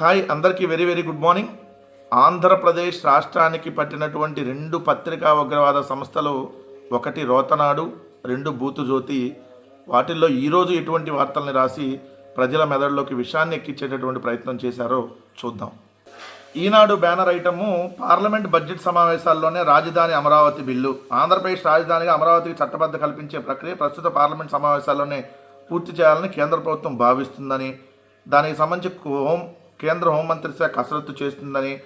Hi అందరికీ very very good morning. Andhra Pradesh రాష్ట్రానికి పట్టినటువంటి రెండు పత్రికా ఉగ్రవాద సంస్థలు ఒకటి రోతనాడు రెండు బూతుజ్యోతి. వాటిల్లో ఈరోజు ఎటువంటి వార్తల్ని రాసి ప్రజల మెదడులోకి విషయాన్ని ఎక్కించేటటువంటి ప్రయత్నం చేశారో చూద్దాం. Eenadu banner item parliament budget సమావేశాల్లోనే రాజధాని అమరావతి బిల్లు. ఆంధ్రప్రదేశ్ రాజధానిగా అమరావతికి చట్టబద్ధ కల్పించే ప్రక్రియ ప్రస్తుత పార్లమెంట్ సమావేశాల్లోనే పూర్తి చేయాలని కేంద్ర ప్రభుత్వం భావిస్తుందని. దానికి సంబంధించి హోం కేంద్ర హోంమంత్రి శాఖ కసరత్తు చేస్తుందని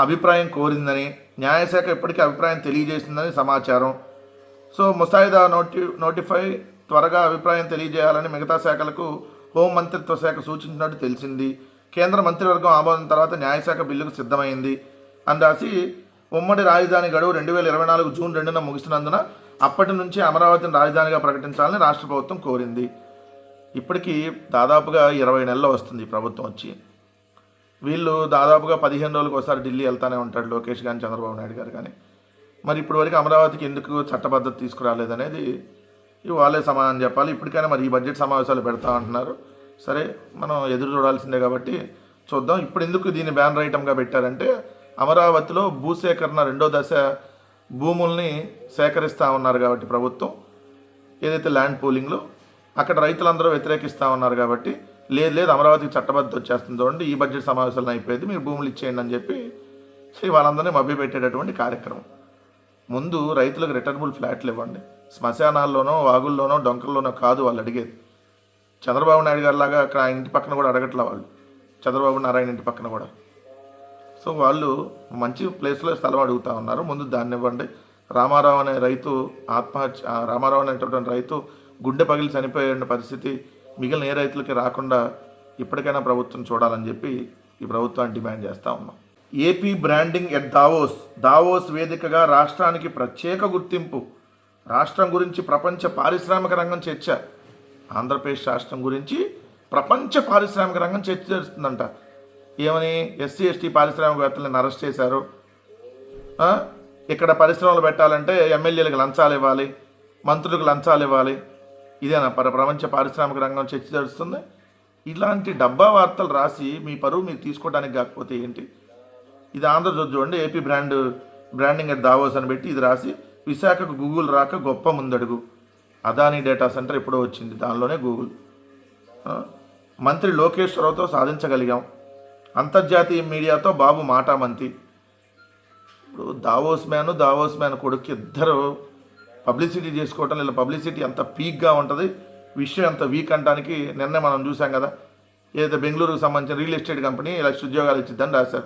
అభిప్రాయం కోరిందని న్యాయశాఖ ఇప్పటికీ అభిప్రాయం తెలియజేసిందని సమాచారం. సో ముసాయిదా నోటి నోటిఫై త్వరగా అభిప్రాయం తెలియజేయాలని మిగతా శాఖలకు హోం మంత్రిత్వ శాఖ సూచించినట్టు తెలిసింది. కేంద్ర మంత్రివర్గం ఆమోదం తర్వాత న్యాయశాఖ బిల్లుకు సిద్ధమైంది. అని రాసి ఉమ్మడి రాజధాని గడువు రెండు వేల ఇరవై నాలుగు జూన్ రెండున ముగిసినందున అప్పటి నుంచి అమరావతిని రాజధానిగా ప్రకటించాలని రాష్ట్ర ప్రభుత్వం కోరింది. ఇప్పటికీ దాదాపుగా ఇరవై నెలలు వస్తుంది ప్రభుత్వం వచ్చి. వీళ్ళు దాదాపుగా పదిహేను రోజులకు ఒకసారి ఢిల్లీ వెళ్తానే ఉంటాడు లోకేష్ కానీ చంద్రబాబు నాయుడు గారు కానీ మరి ఇప్పటి వరకు అమరావతికి ఎందుకు చట్టబద్ధత తీసుకురాలేదనేది ఇవి వాళ్ళే సమాధానం చెప్పాలి. ఇప్పటికైనా మరి ఈ బడ్జెట్ సమావేశాలు పెడతా అంటున్నారు. సరే మనం ఎదురు చూడాల్సిందే కాబట్టి చూద్దాం. ఇప్పుడు ఎందుకు దీన్ని బ్యానర్ ఐటమ్గా పెట్టారంటే అమరావతిలో భూసేకరణ రెండో దశ భూముల్ని సేకరిస్తూ ఉన్నారు కాబట్టి ప్రభుత్వం. ఏదైతే ల్యాండ్ పూలింగ్లో అక్కడ రైతులందరూ వ్యతిరేకిస్తూ ఉన్నారు కాబట్టి లేదు లేదు అమరావతికి చట్టబద్ధ వచ్చేస్తుంది చూడండి ఈ బడ్జెట్ సమావేశాలను అయిపోయింది మీరు భూములు ఇచ్చేయండి అని చెప్పి సో వాళ్ళందరినీ మభ్యపెట్టేటటువంటి కార్యక్రమం. ముందు రైతులకు రిటర్నబుల్ ఫ్లాట్లు ఇవ్వండి. శ్మశానాల్లోనో వాగుల్లోనో డొంకల్లోనో కాదు వాళ్ళు అడిగేది. చంద్రబాబు నాయుడు గారి లాగా అక్కడ ఆయన ఇంటి పక్కన కూడా అడగట్లే వాళ్ళు. చంద్రబాబు నారాయణ ఇంటి పక్కన కూడా. సో వాళ్ళు మంచి ప్లేస్లో స్థలం అడుగుతా ఉన్నారు. ముందు దాన్ని ఇవ్వండి. రామారావు అనే రైతు ఆత్మహత్య రామారావు అనేటటువంటి రైతు గుండె పగిలి చనిపోయే పరిస్థితి మిగిలిన ఏ రైతులకి రాకుండా ఇప్పటికైనా ప్రభుత్వం చూడాలని చెప్పి ఈ ప్రభుత్వాన్ని డిమాండ్ చేస్తూ ఉన్నాం. AP branding at Davos. Davos వేదికగా రాష్ట్రానికి ప్రత్యేక గుర్తింపు. రాష్ట్రం గురించి ప్రపంచ పారిశ్రామిక రంగం చర్చ. ఆంధ్రప్రదేశ్ రాష్ట్రం గురించి ప్రపంచ పారిశ్రామిక రంగం చర్చ చేస్తుందంట ఏమని ఎస్సీ ఎస్టీ పారిశ్రామికవేత్తలను అరెస్ట్ చేశారు? ఇక్కడ పరిశ్రమలు పెట్టాలంటే ఎమ్మెల్యేలకు లంచాలు ఇవ్వాలి మంత్రులకు లంచాలు ఇవ్వాలి ఇదేనా? పర ప్రపంచ పారిశ్రామిక రంగం చర్చ జరుగుతుంది. ఇలాంటి డబ్బా వార్తలు రాసి మీ పరువు మీరు తీసుకోవడానికి కాకపోతే ఏంటి? ఇది ఆంధ్రజ్యోతి చూడండి AP brand branding at Davos అని పెట్టి ఇది రాసి విశాఖకు గూగుల్ రాక గొప్ప ముందడుగు. అదానీ డేటా సెంటర్ ఎప్పుడో వచ్చింది దానిలోనే గూగుల్. మంత్రి లోకేశ్వరరావుతో సాధించగలిగాం. అంతర్జాతీయ మీడియాతో బాబు మాటామంతి. ఇప్పుడు దావోస్ మ్యాన్ దావోస్ మ్యాన్ కొడుకు ఇద్దరు పబ్లిసిటీ చేసుకోవటం లేదా పబ్లిసిటీ అంత పీక్గా ఉంటుంది. విషయం ఎంత వీక్ అంటానికి నిన్న మనం చూసాం కదా. ఏదైతే బెంగళూరుకు సంబంధించిన రియల్ ఎస్టేట్ కంపెనీ లక్ష ఉద్యోగాలు ఇచ్చిద్దని రాశారు.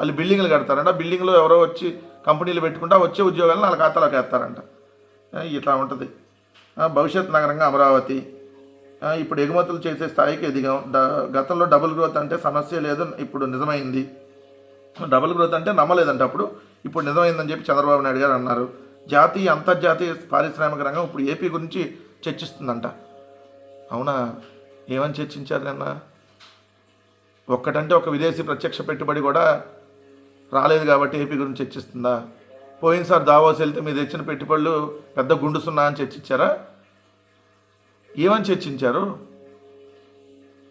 వాళ్ళు బిల్డింగ్లు కడతారంట. బిల్డింగ్లో ఎవరో వచ్చి కంపెనీలు పెట్టుకుంటా వచ్చే ఉద్యోగాలను వాళ్ళ ఖాతాలోకి వేస్తారంట. ఇట్లా ఉంటుంది. భవిష్యత్ నగరంగా అమరావతి. ఇప్పుడు ఎగుమతులు చేసే స్థాయికి ఎదిగాం డ- గతంలో డబుల్ గ్రోత్ అంటే సమస్య లేదు ఇప్పుడు నిజమైంది. డబుల్ గ్రోత్ అంటే నమ్మలేదంట అప్పుడు. ఇప్పుడు నిజమైందని చెప్పి చంద్రబాబు నాయుడు గారు అన్నారు. జాతీయ అంతర్జాతీయ పారిశ్రామిక రంగం ఇప్పుడు ఏపీ గురించి చర్చిస్తుందంట. అవునా? ఏమని చర్చించారు నిన్న ఒక్కటంటే ఒక విదేశీ ప్రత్యక్ష పెట్టుబడి కూడా రాలేదు కాబట్టి ఏపీ గురించి చర్చిస్తుందా? పోయినసారి దావోస్ వెళ్తే మీరు తెచ్చిన పెట్టుబడులు పెద్ద గుండు సున్నా అని చర్చించారా? ఏమని చర్చించారు?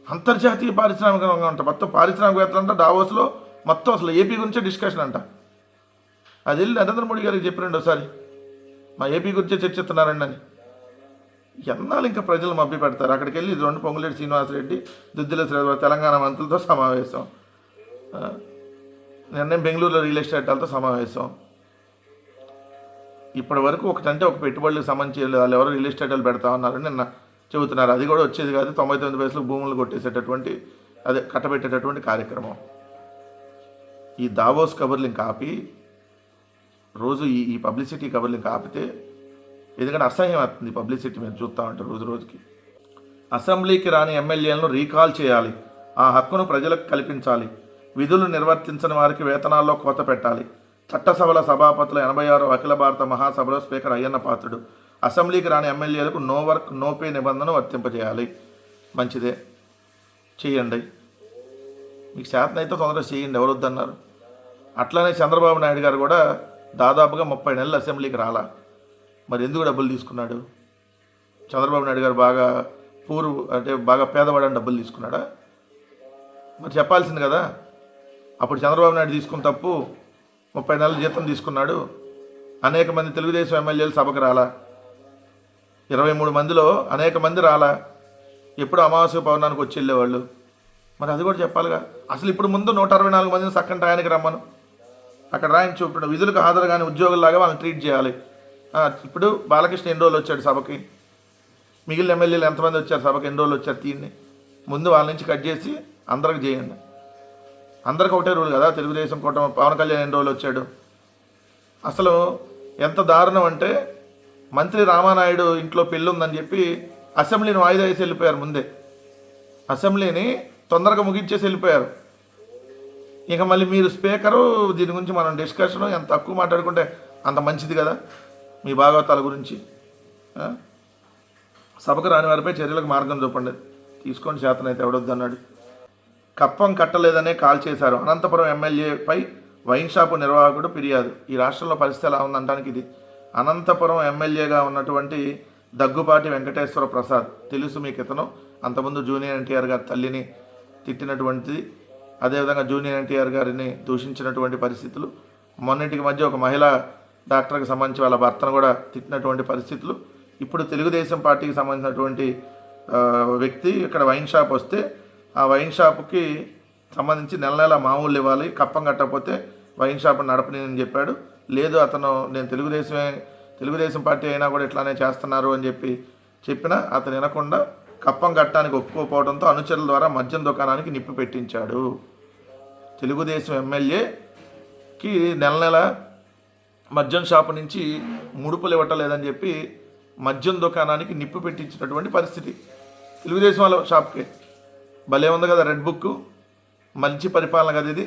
అంతర్జాతీయ పారిశ్రామిక రంగం అంట. మొత్తం పారిశ్రామికవేత్తలు అంట దావోస్లో. మొత్తం అసలు ఏపీ గురించే డిస్కషన్ అంట. అది వెళ్ళి నరేంద్ర మోడీ గారికి చెప్పిరండి ఒకసారి. మా ఏపీ గురించే చర్చిస్తున్నారండి అని. ఎన్నాళ్ళు ఇంకా ప్రజలు మభ్య పెడతారు? అక్కడికి వెళ్ళి రెండు పొంగులేటి శ్రీనివాసరెడ్డి దుద్దిల శ్రీధర్ తెలంగాణ మంత్రులతో సమావేశం. ఆ, నిన్న బెంగళూరులో రియల్ ఎస్టేట్ వాళ్ళతో సమావేశం. ఇప్పటి వరకు ఒకటంటే ఒక పెట్టుబడులకు సంబంధించి వాళ్ళు ఎవరో రియల్ ఎస్టేట్ వాళ్ళు పెడతా ఉన్నారని నిన్న చెబుతున్నారు. అది కూడా వచ్చేది కాదు తొంభై తొమ్మిది పైసలు భూములు కొట్టేసేటటువంటి అదే కట్టబెట్టేటటువంటి కార్యక్రమం. ఈ దావోస్ కబుర్లు ఇంకా ఆపి రోజు ఈ ఈ పబ్లిసిటీ కవర్లు ఇంకా ఆపితే ఎందుకంటే అసహ్యం అవుతుంది పబ్లిసిటీ మేము చూస్తూ ఉంటాం రోజు రోజుకి. అసెంబ్లీకి రాని ఎమ్మెల్యేలను రీకాల్ చేయాలి. ఆ హక్కును ప్రజలకు కల్పించాలి. విధులు నిర్వర్తించని వారికి వేతనాల్లో కోత పెట్టాలి. చట్టసభల సభాపతుల ఎనభై ఆరు అఖిల భారత మహాసభలో స్పీకర్ అయ్యన్న పాత్రుడు. అసెంబ్లీకి రాని ఎమ్మెల్యేలకు నో వర్క్ నో పే నిబంధన వర్తింపజేయాలి. మంచిదే. చేయండి. మీకు శాతం అయితే తొందరగా చేయండి. ఎవరు వద్దన్నారు? అట్లనే చంద్రబాబు నాయుడు గారు కూడా దాదాపుగా ముప్పై నెలలు అసెంబ్లీకి రాలా. మరి ఎందుకు డబ్బులు తీసుకున్నాడు? చంద్రబాబు నాయుడు గారు బాగా పూర్వ అంటే బాగా పేదవాడని డబ్బులు తీసుకున్నాడా? మరి చెప్పాల్సింది కదా అప్పుడు చంద్రబాబు నాయుడు తీసుకున్న తప్పు ముప్పై నెలల జీతం తీసుకున్నాడు అనేక మంది తెలుగుదేశం ఎమ్మెల్యేలు సభకు రాలా. ఇరవై మూడు మందిలో అనేక మంది రాలా. ఎప్పుడు అమావాస్య పౌర్ణానికి వచ్చి వెళ్ళేవాళ్ళు. మరి అది కూడా చెప్పాలిగా. అసలు ఇప్పుడు ముందు నూట అరవై నాలుగు మందిని సక్కని టయానికి రమ్మను. అక్కడ రాయించి ఇప్పుడు విధులకు హాజరు కానీ ఉద్యోగుల్లాగా వాళ్ళని ట్రీట్ చేయాలి. ఇప్పుడు బాలకృష్ణ ఎన్ని రోజులు వచ్చాడు సభకి? మిగిలిన ఎమ్మెల్యేలు ఎంతమంది వచ్చారు సభకి? ఎన్ని రోజులు వచ్చారు తీయండి ముందు వాళ్ళ నుంచి కట్ చేసి అందరికి చేయండి. అందరికి ఒకటే రూల్ కదా తెలుగుదేశం కూటమి పవన్ కళ్యాణ్ ఎన్ని రోజులు వచ్చాడు? అసలు ఎంత దారుణం అంటే మంత్రి రామానాయుడు ఇంట్లో పెళ్ళి ఉందని చెప్పి అసెంబ్లీని వాయిదా వేసి వెళ్ళిపోయారు ముందే. అసెంబ్లీని తొందరగా ముగించేసి వెళ్ళిపోయారు. ఇక మళ్ళీ మీరు స్పీకరు దీని గురించి మనం డిస్కషన్ ఎంత తక్కువ మాట్లాడుకుంటే అంత మంచిది కదా మీ భాగవతాల గురించి. సభకు రాని వారిపై చర్యలకు మార్గం చూపండి. తీసుకోండి చేతనైతే ఎవడొద్దన్నాడు కప్పం కట్టలేదనే కాల్ చేశారు. అనంతపురం ఎమ్మెల్యేపై వైన్ షాపు నిర్వాహకుడు ఫిర్యాదు. ఈ రాష్ట్రంలో పరిస్థితి ఎలా ఉందంటానికి ఇది. అనంతపురం ఎమ్మెల్యేగా ఉన్నటువంటి దగ్గుపాటి వెంకటేశ్వర ప్రసాద్. తెలుసు మీకు ఇతను. అంతకుముందు జూనియర్ ఎన్టీఆర్ గారి తల్లిని తిట్టినటువంటిది. అదేవిధంగా జూనియర్ ఎన్టీఆర్ గారిని దూషించినటువంటి పరిస్థితులు మొన్నటికి మధ్య ఒక మహిళా డాక్టర్కి సంబంధించి వాళ్ళ భర్తను కూడా తిట్టినటువంటి పరిస్థితులు. ఇప్పుడు తెలుగుదేశం పార్టీకి సంబంధించినటువంటి వ్యక్తి ఇక్కడ వైన్ షాప్ వస్తే ఆ వైన్ షాప్కి సంబంధించి నెల నెల మామూలు ఇవ్వాలి కప్పం కట్టకపోతే వైన్ షాప్ నడపని అని చెప్పాడు. లేదు అతను నేను తెలుగుదేశమే తెలుగుదేశం పార్టీ అయినా కూడా ఇట్లానే చేస్తున్నారు అని చెప్పి చెప్పినా అతను వినకుండా కప్పం కట్టడానికి ఒప్పుకోకపోవడంతో అనుచరుల ద్వారా మద్యం దుకాణానికి నిప్పు పెట్టించాడు. తెలుగుదేశం ఎమ్మెల్యేకి నెల నెల మద్యం షాపు నుంచి ముడుపులు ఇవ్వటలేదని చెప్పి మద్యం దుకాణానికి నిప్పు పెట్టించినటువంటి పరిస్థితి. తెలుగుదేశం వాళ్ళ షాప్కి. భలే ఉంది కదా రెడ్ బుక్. మంచి పరిపాలన కదా ఇది.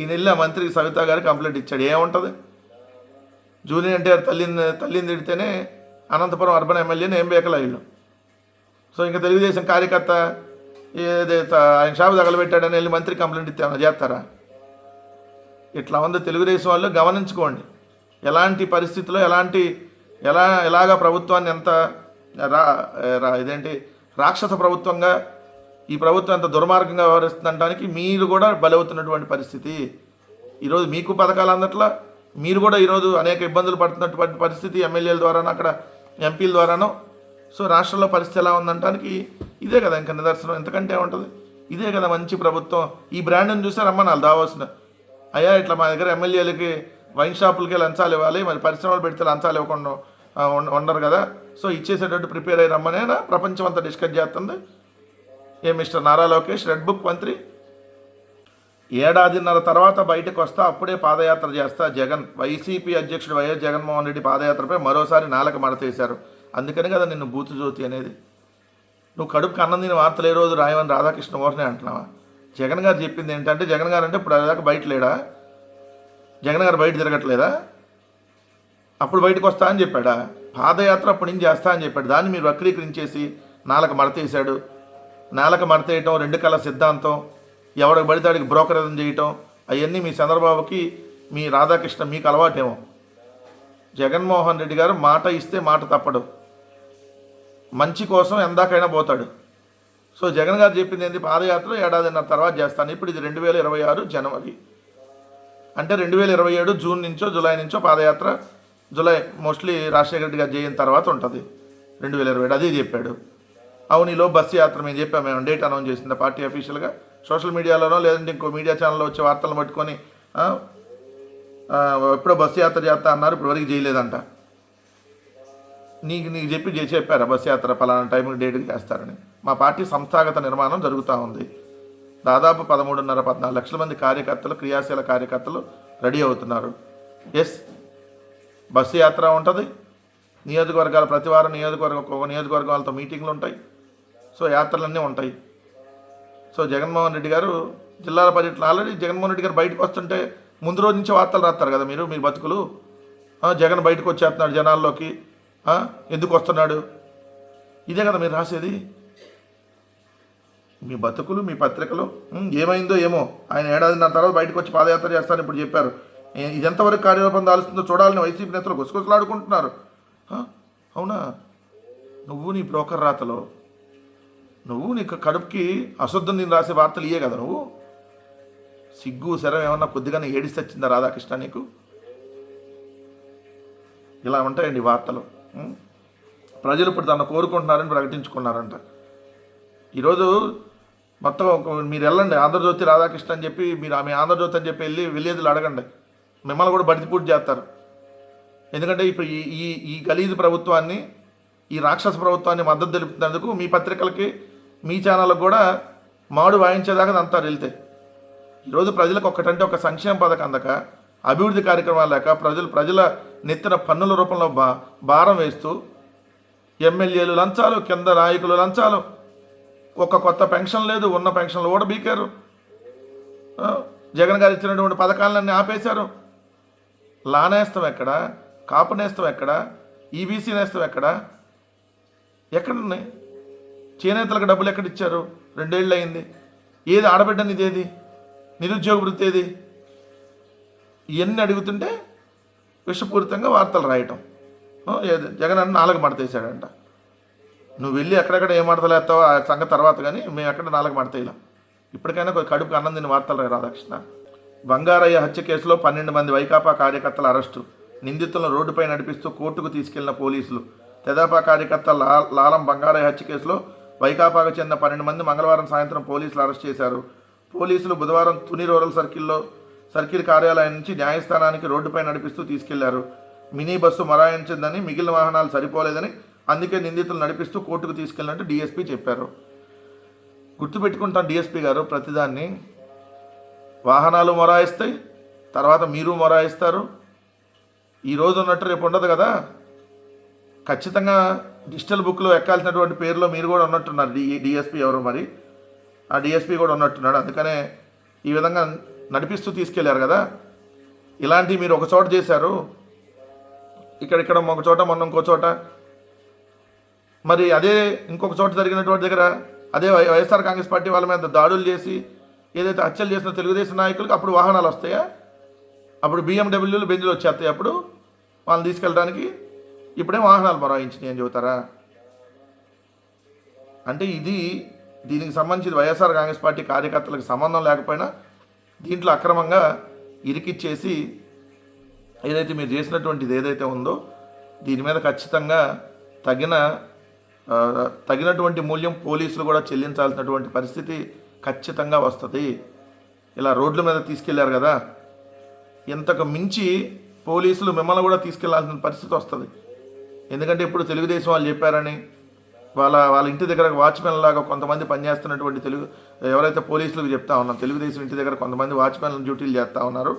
ఈ నెల మంత్రి సవిత గారు కంప్లైంట్ ఇచ్చాడు. ఏముంటుంది? జూనియర్ ఎన్టీఆర్ తల్లిని తల్లిని తిడితేనే అనంతపురం అర్బన్ ఎమ్మెల్యేని ఏం బేకలా వీళ్ళు? సో ఇంకా తెలుగుదేశం కార్యకర్త ఏదైతే ఆయన షాపు తగలబెట్టాడని వెళ్ళి మంత్రి కంప్లైంట్ ఇస్తే ఏమైనా చేస్తారా? ఇట్లా ఉంది తెలుగుదేశం వాళ్ళు గమనించుకోండి. ఎలాంటి పరిస్థితిలో ఎలాంటి ఎలా ఎలాగ ప్రభుత్వాన్ని ఎంత రా రా ఇదేంటి రాక్షస ప్రభుత్వంగా ఈ ప్రభుత్వం ఎంత దుర్మార్గంగా వ్యవహరిస్తుందనడానికి మీరు కూడా బలవుతున్నటువంటి పరిస్థితి. ఈరోజు మీకు పథకాలు అందట్లా మీరు కూడా ఈరోజు అనేక ఇబ్బందులు పడుతున్నటువంటి పరిస్థితి ఎమ్మెల్యేల ద్వారానో అక్కడ ఎంపీల ద్వారానో. సో రాష్ట్రంలో పరిస్థితి ఎలా ఉందంటానికి ఇదే కదా ఇంకా నిదర్శనం. ఎంతకంటే ఉంటుంది ఇదే కదా మంచి ప్రభుత్వం. ఈ బ్రాండ్ని చూసారమ్మా నాలుగు దావాల్సిన అయ్యా ఇట్లా మా దగ్గర ఎమ్మెల్యేలకి వైన్ షాపులకి లంచాలు ఇవ్వాలి మరి పరిశ్రమలు పెడితే లంచాలు ఇవ్వకుండా ఉండరు కదా. సో ఇచ్చేసేటట్టు ప్రిపేర్ అయ్యి రమ్మనేనా ప్రపంచం అంతా డిస్కస్ చేస్తుంది. ఏ mister Nara Lokesh red book మంత్రి. ఏడాదిన్నర తర్వాత బయటకు వస్తా అప్పుడే పాదయాత్ర చేస్తా జగన్. వైసీపీ అధ్యక్షుడు వైఎస్ జగన్మోహన్ రెడ్డి పాదయాత్రపై మరోసారి నాలుక మడతేశారు. అందుకని కదా నిన్ను బూతు జ్యోతి అనేది. నువ్వు కడుపుకి అన్నం తిని వార్తలు ఏ రోజు రాయమని రాధాకృష్ణ ఓర్నే అంటున్నావా? జగన్ గారు చెప్పింది ఏంటంటే జగన్ గారు అంటే ఇప్పుడు దాకా బయట లేడా? జగన్ గారు బయట తిరగట్లేదా? అప్పుడు బయటకు వస్తా అని చెప్పాడా? పాదయాత్ర అప్పటి నుంచి చేస్తా అని చెప్పాడు. దాన్ని మీరు వక్రీకరించేసి నాలక మడతేశాడు. నాలుక మడతేయటం రెండు కళ సిద్ధాంతం ఎవడికి పడితే వాడికి బ్రోకరేజం చేయటం అవన్నీ మీ చంద్రబాబుకి మీ రాధాకృష్ణ మీకు అలవాటేమో. జగన్మోహన్ రెడ్డి గారు మాట ఇస్తే మాట తప్పడు. మంచి కోసం ఎందాకైనా పోతాడు. సో జగన్ గారు చెప్పింది ఏంటి పాదయాత్ర ఏడాదిన్నర తర్వాత చేస్తాను. ఇప్పుడు ఇది రెండు వేల ఇరవై ఆరు జనవరి. అంటే రెండు వేల ఇరవై ఏడు జూన్ నుంచో జూలై నుంచో పాదయాత్ర జూలై మోస్ట్లీ రాజశేఖర రెడ్డి గారు చేయిన తర్వాత ఉంటుంది. రెండు వేల ఇరవై ఏడు అదే చెప్పాడు. అవును ఈలో బస్సు యాత్ర మేము చెప్పాము మేము డేట్ అనౌన్స్ చేసింది పార్టీ అఫీషియల్గా. సోషల్ మీడియాలోనో లేదంటే ఇంకో మీడియా ఛానల్లో వచ్చే వార్తలను పట్టుకొని ఎప్పుడో బస్సు యాత్ర చేస్తా అన్నారు. ఇప్పుడు వరకు చేయలేదంట. నీకు నీకు చెప్పి చే- చెప్పారా బస్సు యాత్ర పలానా టైంకి డేట్కి చేస్తారని. మా పార్టీ సంస్థాగత నిర్మాణం జరుగుతూ ఉంది. దాదాపు పదమూడున్నర పద్నాలుగు లక్షల మంది కార్యకర్తలు క్రియాశీల కార్యకర్తలు రెడీ అవుతున్నారు. ఎస్ బస్సు యాత్ర ఉంటుంది. నియోజకవర్గాల ప్రతి వారం నియోజకవర్గం ఒక్కొక్క నియోజకవర్గం వాళ్ళతో మీటింగ్లు ఉంటాయి. సో యాత్రలన్నీ ఉంటాయి. సో జగన్మోహన్ రెడ్డి గారు జిల్లాల పర్యటన ఆల్రెడీ జగన్మోహన్ రెడ్డి గారు బయటకు వస్తుంటే ముందు రోజు నుంచి వార్తలు రాస్తారు కదా మీరు మీ బతుకులు? జగన్ బయటకు వచ్చేస్తున్నారు జనాల్లోకి. ఎందుకు వస్తున్నాడు? ఇదే కదా మీరు రాసేది? మీ బతుకులు మీ పత్రికలు ఏమైందో ఏమో. ఆయన ఏడాది నా తర్వాత బయటకు వచ్చి పాదయాత్ర చేస్తాను ఇప్పుడు చెప్పారు. ఇదెంతవరకు కార్యరూపం దాల్స్తుందో చూడాలని వైసీపీ నేతలు గుసగుసలాడుకుంటున్నారు. అవునా? నువ్వు నీ బ్రోకర్ రాతలో నువ్వు నీకు కడుపుకి అశుద్ధం నేను రాసే వార్తలు ఇయే కదా నువ్వు? సిగ్గు శరం ఏమన్నా కొద్దిగానే ఏడిస్తే వచ్చిందా రాధాకృష్ణ నీకు? ఇలా ఉంటాయండి వార్తలు. ప్రజలు ఇప్పుడు తను కోరుకుంటున్నారని ప్రకటించుకున్నారంట. ఈరోజు మొత్తం ఒక- మీరు వెళ్ళండి ఆంధ్రజ్యోతి రాధాకృష్ణ అని చెప్పి మీరు ఆమె ఆంధ్రజ్యోతి అని చెప్పి వెళ్ళి విలేజ్లు అడగండి. మిమ్మల్ని కూడా బడితిపూడి చేస్తారు. ఎందుకంటే ఇప్పుడు ఈ ఈ ఈ గలీజు ప్రభుత్వాన్ని ఈ రాక్షస ప్రభుత్వాన్ని మద్దతు తెలుపుతున్నందుకు మీ పత్రికలకి మీ ఛానళ్ళకు కూడా మాడు వాయించేదాకా అంతా వెళ్తే. ఈరోజు ప్రజలకు ఒక్కటంటే ఒక సంక్షేమ పథకం అందక అభివృద్ధి కార్యక్రమాలు లేక ప్రజలు ప్రజల నెత్తిన పన్నుల రూపంలో బా భారం వేస్తూ ఎమ్మెల్యేలు లంచాలు కింద నాయకులు లంచాలు. ఒక కొత్త పెన్షన్ లేదు ఉన్న పెన్షన్లు కూడా బీకారు జగన్ గారు ఇచ్చినటువంటి పథకాలన్నీ ఆపేశారు. లా నేస్తం ఎక్కడ? కాపు నేస్తం ఎక్కడ? ఈబీసీ నేస్తం ఎక్కడ? ఎక్కడున్నాయి? చేనేతలకు డబ్బులు ఎక్కడ ఇచ్చారు? రెండేళ్ళు అయింది ఏది ఆడబిడ్డని ఇదేది నిరుద్యోగ వృత్తి ఏది? ఇవన్నీ అడుగుతుంటే విషపూరితంగా వార్తలు రాయటం. ఏది? జగన్ అన్న నాలుగు మడతేసాడంట నువ్వు వెళ్ళి ఎక్కడెక్కడ ఏ మడతలు వేస్తావో ఆ సంగతి తర్వాత కానీ మేము ఎక్కడ నాలుగు మడతేయలేం ఇప్పటికైనా కొంచెం కడుపు అన్నం తిని వార్తలు రాయి రాధాకృష్ణ. బంగారయ్య హత్య కేసులో పన్నెండు మంది వైకాపా కార్యకర్తల అరెస్టు. నిందితులను రోడ్డుపై నడిపిస్తూ కోర్టుకు తీసుకెళ్ళిన పోలీసులు. తెదాపా కార్యకర్త లా లాలం బంగారయ్య హత్య కేసులో వైకాపాకు చెందిన పన్నెండు మంది మంగళవారం సాయంత్రం పోలీసులు అరెస్ట్ చేశారు. పోలీసులు బుధవారం తుని రూరల్ సర్కిల్లో సర్కిల్ కార్యాలయం నుంచి న్యాయస్థానానికి రోడ్డుపై నడిపిస్తూ తీసుకెళ్ళారు. మినీ బస్సు మరాయించిందని మిగిలిన వాహనాలు సరిపోలేదని అందుకే నిందితులు నడిపిస్తూ కోర్టుకు తీసుకెళ్ళినట్టు డీఎస్పీ చెప్పారు. గుర్తుపెట్టుకుంటాం డిఎస్పీ గారు ప్రతిదాన్ని. వాహనాలు మొరాయిస్తాయి తర్వాత మీరు మొరాయిస్తారు. ఈరోజు ఉన్నట్టు రేపు ఉండదు కదా? ఖచ్చితంగా డిజిటల్ బుక్లో ఎక్కాల్సినటువంటి పేరులో మీరు కూడా ఉన్నట్టున్నారు డి డిఎస్పీ ఎవరు మరి? ఆ డిఎస్పీ కూడా ఉన్నట్టున్నాడు. అందుకనే ఈ విధంగా నడిపిస్తూ తీసుకెళ్ళారు కదా? ఇలాంటివి మీరు ఒక చోట చేశారు. ఇక్కడిక్కడ ఒక చోట మొన్న ఇంకో చోట. మరి అదే ఇంకొక చోట జరిగినటువంటి దగ్గర అదే వై- వైఎస్ఆర్ కాంగ్రెస్ పార్టీ వాళ్ళ మీద దాడులు చేసి ఏదైతే హత్యలు చేసిన తెలుగుదేశం నాయకులకు అప్పుడు వాహనాలు వస్తాయా? అప్పుడు బిఎండబ్ల్యూలు బెంజులు వచ్చేస్తాయి అప్పుడు? వాళ్ళని తీసుకెళ్ళడానికి ఇప్పుడే వాహనాలు మొరాయించినాయి అని చెబుతారా? అంటే ఇది దీనికి సంబంధించి వైఎస్ఆర్ కాంగ్రెస్ పార్టీ కార్యకర్తలకు సంబంధం లేకపోయినా దీంట్లో అక్రమంగా ఇరికిచ్చేసి ఏదైతే మీరు చేసినటువంటిది ఏదైతే ఉందో దీని మీద ఖచ్చితంగా తగిన తగినటువంటి మూల్యం పోలీసులు కూడా చెల్లించాల్సినటువంటి పరిస్థితి ఖచ్చితంగా వస్తుంది. ఇలా రోడ్ల మీద తీసుకెళ్ళారు కదా ఇంతకు మించి పోలీసులు మిమ్మల్ని కూడా తీసుకెళ్ళాల్సిన పరిస్థితి వస్తుంది. ఎందుకంటే ఇప్పుడు తెలుగుదేశం వాళ్ళు చెప్పారని వాళ్ళ వాళ్ళ ఇంటి దగ్గర వాచ్మెన్ లాగా కొంతమంది పనిచేస్తున్నటువంటి తెలుగు ఎవరైతే పోలీసులకు చెప్తా ఉన్నారు తెలుగుదేశం ఇంటి దగ్గర కొంతమంది వాచ్మెన్ డ్యూటీలు చేస్తూ ఉన్నారు.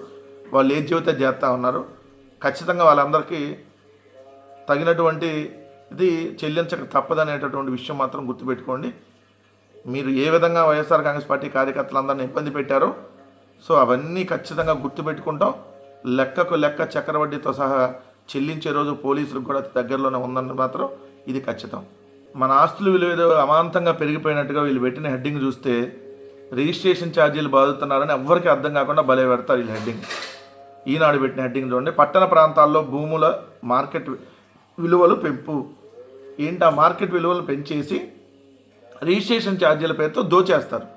వాళ్ళు ఏది జీవితం చేస్తూ ఉన్నారు. ఖచ్చితంగా వాళ్ళందరికీ తగినటువంటి ఇది చెల్లించక తప్పదనేటటువంటి విషయం మాత్రం గుర్తుపెట్టుకోండి. మీరు ఏ విధంగా వైఎస్ఆర్ కాంగ్రెస్ పార్టీ కార్యకర్తలందరినీ ఇబ్బంది పెట్టారో సో అవన్నీ ఖచ్చితంగా గుర్తుపెట్టుకుంటాం. లెక్కకు లెక్క చక్రవడ్డీతో సహా చెల్లించే రోజు పోలీసులకు కూడా దగ్గరలోనే ఉందని మాత్రం ఇది ఖచ్చితం. మన ఆస్తుల విలువ ఏదో అమాంతంగా పెరిగిపోయినట్టుగా వీళ్ళు పెట్టిన హెడ్డింగ్ చూస్తే రిజిస్ట్రేషన్ ఛార్జీలు బాదుతున్నారని ఎవ్వరికీ అర్థం కాకుండా భలే పెడతారు వీళ్ళు హెడ్డింగ్. ఈనాడు పెట్టిన హెడ్డింగ్ చూడండి. పట్టణ ప్రాంతాల్లో భూముల మార్కెట్ విలువలు పెంపు. ఏంటి ఆ మార్కెట్ విలువలు పెంచేసి రిజిస్ట్రేషన్ ఛార్జీల పేరుతో దోచేస్తారు.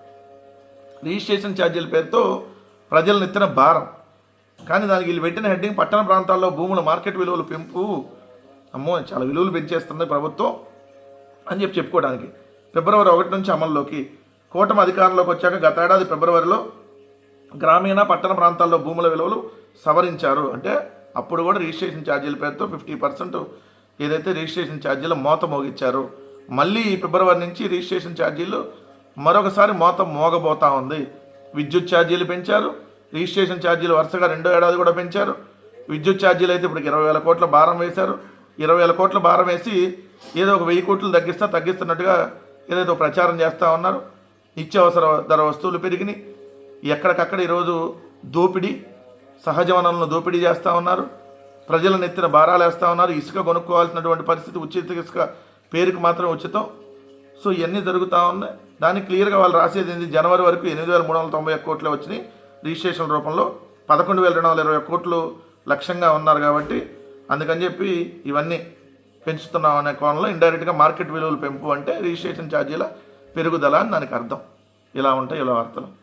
రిజిస్ట్రేషన్ ఛార్జీల పేరుతో ప్రజలను ఎత్తిన భారం. కానీ దానికి వీళ్ళు పెట్టిన హెడ్డింగ్ పట్టణ ప్రాంతాల్లో భూముల మార్కెట్ విలువలు పెంపు. అమ్మో చాలా విలువలు పెంచేస్తుంది ప్రభుత్వం. అని చెప్పి చెప్పుకోవడానికి. ఫిబ్రవరి ఒకటి నుంచి అమల్లోకి కూటమి అధికారంలోకి వచ్చాక గత ఏడాది ఫిబ్రవరిలో గ్రామీణ పట్టణ ప్రాంతాల్లో భూముల విలువలు సవరించారు. అంటే అప్పుడు కూడా రిజిస్ట్రేషన్ ఛార్జీల పేరుతో ఫిఫ్టీ పర్సెంట్ ఏదైతే రిజిస్ట్రేషన్ ఛార్జీలు మోత మోగించారు మళ్ళీ ఈ ఫిబ్రవరి నుంచి రిజిస్ట్రేషన్ ఛార్జీలు మరొకసారి మోత మోగబోతా ఉంది. విద్యుత్ ఛార్జీలు పెంచారు రిజిస్ట్రేషన్ ఛార్జీలు వరుసగా రెండో ఏడాది కూడా పెంచారు. విద్యుత్ ఛార్జీలు అయితే ఇప్పుడు ఇరవై వేల కోట్ల భారం వేశారు. ఇరవై వేల కోట్ల భారం వేసి ఏదో ఒక వెయ్యి కోట్లు తగ్గిస్తా తగ్గిస్తున్నట్టుగా ఏదైతే ప్రచారం చేస్తూ ఉన్నారు. నిత్యావసర ధర వస్తువులు పెరిగినాయి. ఎక్కడికక్కడ ఈరోజు దోపిడీ సహజ వనరులను దోపిడీ చేస్తూ ఉన్నారు. ప్రజల ఎత్తిన భారాలు వేస్తూ ఉన్నారు. ఇసుక కొనుక్కోవాల్సినటువంటి పరిస్థితి ఉచిత ఇసుక పేరుకు మాత్రం ఉచితం. సో ఇవన్నీ జరుగుతూ ఉన్నాయి. దానికి క్లియర్గా వాళ్ళు రాసేది ఏంది? జనవరి వరకు ఎనిమిది వేల మూడు వందల తొంభై ఒక్క కోట్లు వచ్చినాయి రిజిస్ట్రేషన్ రూపంలో. పదకొండు వేల రెండు వందల ఇరవై ఒక్క కోట్లు లక్ష్యంగా ఉన్నారు కాబట్టి అందుకని చెప్పి ఇవన్నీ పెంచుతున్నాం అనే కోణంలో ఇండైరెక్ట్గా మార్కెట్ విలువలు పెంపు అంటే రిజిస్ట్రేషన్ ఛార్జీల పెరుగుదల అని దానికి అర్థం. ఇలా ఉంటాయి ఇలా వార్తలు.